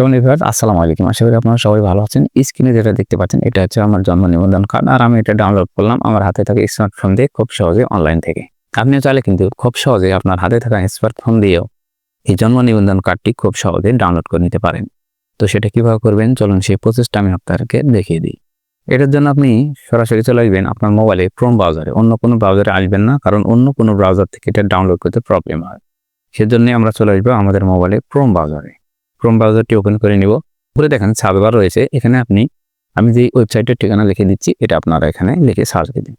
সবাই ভিউয়ার আসসালামু আলাইকুম। আশা করি আপনারা সবাই ভালো আছেন। স্ক্রিনে যেটা দেখতে পাচ্ছেন, এটা হচ্ছে আমার জন্ম নিবন্ধন কার্ড আর আমি এটা ডাউনলোড করলাম আমার হাতে থাকা স্মার্টফোন দিয়ে খুব সহজে অনলাইন থেকে। আপনিও চাইলে কিন্তু খুব সহজে আপনার হাতে থাকা স্মার্টফোন দিয়েও এই জন্ম নিবন্ধন কার্ডটি খুব সহজে ডাউনলোড করে নিতে পারেন। তো সেটা কীভাবে করবেন? চলুন সেই প্রসেসটা আমি আপনাদেরকে দেখিয়ে দিই। এটার জন্য আপনি সরাসরি চলে আসবেন আপনার মোবাইলে ক্রোম ব্রাউজারে অন্য কোনো ব্রাউজারে আসবেন না, কারণ অন্য কোনো ব্রাউজার থেকে এটা ডাউনলোড করতে প্রবলেম হয়। সেজন্য আমরা চলে আসব আমাদের মোবাইলে ক্রোম ব্রাউজারে ক্রোম ব্রাউজারটি ওপেন করে নিব। উপরে দেখেন সার্ভার রয়েছে। এখানে আপনি, আমি যে ওয়েবসাইটের ঠিকানা লিখে দিচ্ছি, এটা আপনারা এখানে লিখে সার্চ দিন।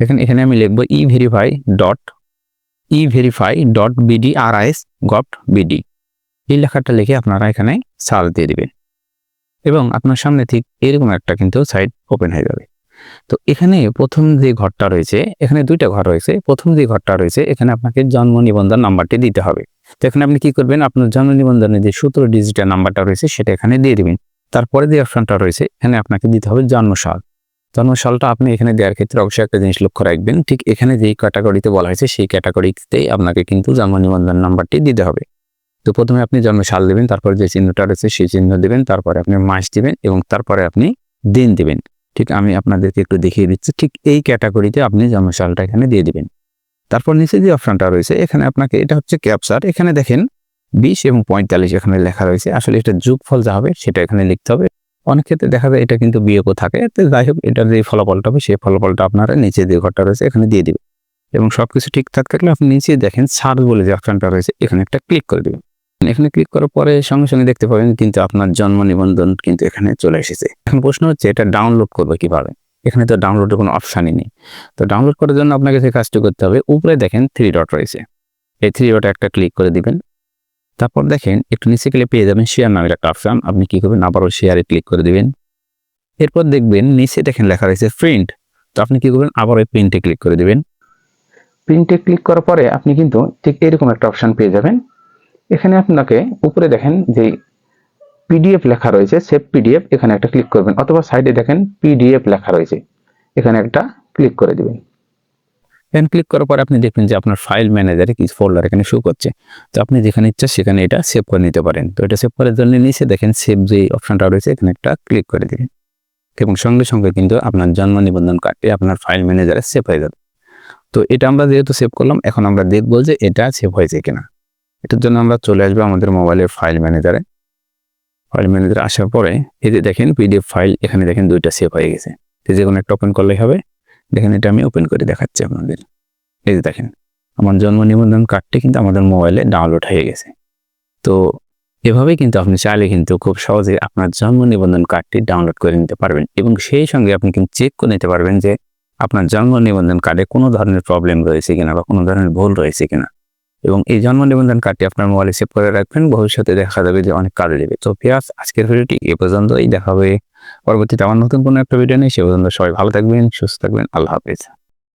দেখেন এখানে আমি লিখব E verify dot E verify dot BD আর আইএস গট বিডি এই লেখাটা লিখে আপনারা এখানে সার্চ দিয়ে দিবেন। এবং আপনার সামনে ঠিক এরকম একটা কিন্তু সাইট ওপেন হয়ে যাবে। তো এখানে প্রথম যে ঘরটা রয়েছে, এখানে দুইটা ঘর রয়েছে। প্রথম যে ঘরটা রয়েছে, এখানে আপনাকে জন্ম নিবন্ধন নাম্বারটি দিতে হবে। তো এখানে আপনি কি করবেন, আপনার জন্ম নিবন্ধনের যে সতেরো ডিজিটের নাম্বারটা রয়েছে, সেটা এখানে দিয়ে দিবেন। তারপরে যে অপশনটা রয়েছে, এখানে আপনাকে দিতে হবে জন্মসাল। জন্মসালটা আপনি এখানে দেওয়ার ক্ষেত্রে অবশ্যই একটা জিনিস লক্ষ্য রাখবেন, ঠিক এখানে যেই ক্যাটাগরিতে বলা হয়েছে, সেই ক্যাটাগরিতেই আপনাকে কিন্তু জন্ম নিবন্ধন নাম্বারটি দিতে হবে। তো প্রথমে আপনি জন্মসাল দেবেন, তারপরে যে চিহ্নটা রয়েছে, সেই চিহ্ন দেবেন, তারপরে আপনি মাস দিবেন এবং তারপরে আপনি দিন দিবেন। ঠিক আমি আপনাদেরকে একটু দেখিয়ে দিচ্ছি, ঠিক এই ক্যাটাগরিতে আপনি জন্মসালটা এখানে দিয়ে দিবেন। তারপর নিচে যে অপশনটা রয়েছে, এখানে আপনাকে এটা হচ্ছে ক্যাপচার এখানে দেখেন বিশ এবং পঁয়তাল্লিশ এখানে লেখা রয়েছে, আসলে এটা যোগফল যা হবে সেটা এখানে লিখতে হবে। অনেক ক্ষেত্রে দেখা যায় এটা কিন্তু বিয়োগও থাকে, তো যাই হোক এটার যে ফলাফলটা হবে সেই ফলাফলটা আপনারা নিচে যে ঘরটা রয়েছে এখানে দিয়ে দিবেন। এবং সব কিছু ঠিকঠাক থাকলে আপনি নিচে দেখেন সার্চ বলে যে অপশনটা রয়েছে, এখানে একটা ক্লিক করে দেবেন। এখানে ক্লিক করার পরে সঙ্গে সঙ্গে দেখতে পাবেন কিন্তু আপনার জন্ম নিবন্ধন কিন্তু এখানে চলে এসেছে। এখন প্রশ্ন হচ্ছে, এটা ডাউনলোড করবে কীভাবে? এখানে তো ডাউনলোডের কোনো অপশানই নেই। তো ডাউনলোড করার জন্য আপনাকে যে কাজটি করতে হবে। উপরে দেখেন থ্রি ডট রয়েছে। এই থ্রি ডটে একটা ক্লিক করে দিবেন। তারপর দেখেন একটু নিচে গেলে পেয়ে যাবেন শেয়ার নামের একটা অপশান আপনি কি করবেন? আবারও শেয়ারে ক্লিক করে দিবেন। এরপর দেখবেন নিচে দেখেন লেখা রয়েছে প্রিন্ট তো আপনি কি করবেন? আবার ওই প্রিন্টে ক্লিক করে দিবেন। প্রিন্টে ক্লিক করার পরে আপনি কিন্তু ঠিক এরকম একটা অপশান পেয়ে যাবেন। এখানে আপনাকে উপরে দেখেন যে পিডিএফ লেখা রয়েছে সেভ পিডিএফ এখানে একটা ক্লিক করবেন, অথবা সাইডে দেখেন পিডিএফ লেখা রয়েছে, এখানে একটা ক্লিক করে দিবেন। এখানে ক্লিক করার পর আপনি দেখবেন যে আপনার ফাইল ম্যানেজারে কিছু ফোল্ডার এখানে শো করছে। তো আপনি যেখানে ইচ্ছা সেখানে এটা সেভ করে নিতে পারেন। তো এটা সেভ করার জন্য নিচে দেখেন সেভ যে অপশনটা রয়েছে, এখানে একটা ক্লিক করে দিবেন। এবং সঙ্গে সঙ্গে কিন্তু আপনার জন্ম নিবন্ধন কার্ডটি আপনার ফাইল ম্যানেজারে সেভ হয়ে যাবে। তো এটা আমরা যেহেতু সেভ করলাম, এখন আমরা দেখব যে এটা সেভ হয়েছে কিনা। এটার জন্য আমরা চলে আসব আমাদের মোবাইলের ফাইল ম্যানেজারে ফাইল ম্যানেজারে আসার পরে এই যে দেখেন পিডিএফ ফাইল এখানে দেখেন দুইটা সেভ হয়ে গেছে। যে কোনো একটা ওপেন করলেই হবে। দেখেন এটা আমি ওপেন করে দেখাচ্ছি আপনাদের। এই যে দেখেন, আমার জন্ম নিবন্ধন কার্ডটি কিন্তু আমাদের মোবাইলে ডাউনলোড হয়ে গেছে। তো এভাবেই কিন্তু আপনি চাইলে কিন্তু খুব সহজে আপনার জন্ম নিবন্ধন কার্ডটি ডাউনলোড করে নিতে পারবেন। এবং সেই সঙ্গে আপনি কিন্তু চেক করে নিতে পারবেন যে আপনার জন্ম নিবন্ধন কার্ডে কোনো ধরনের প্রবলেম রয়েছে কিনা বা কোনো ধরনের ভুল রয়েছে কিনা। এবং এই জন্ম নিবন্ধন কার্ডটি আপনার মোবাইলে সেভ করে রাখবেন। ভবিষ্যতে দেখা যাবে যে অনেক কাজে দেবে। তো পিয়াস আজকের ভিডিওটি এ পর্যন্তই। দেখা হবে পরবর্তীতে আমার নতুন কোনো একটা ভিডিও নেই সে পর্যন্ত সবাই ভালো থাকবেন, সুস্থ থাকবেন। আল্লাহ হাফেজ।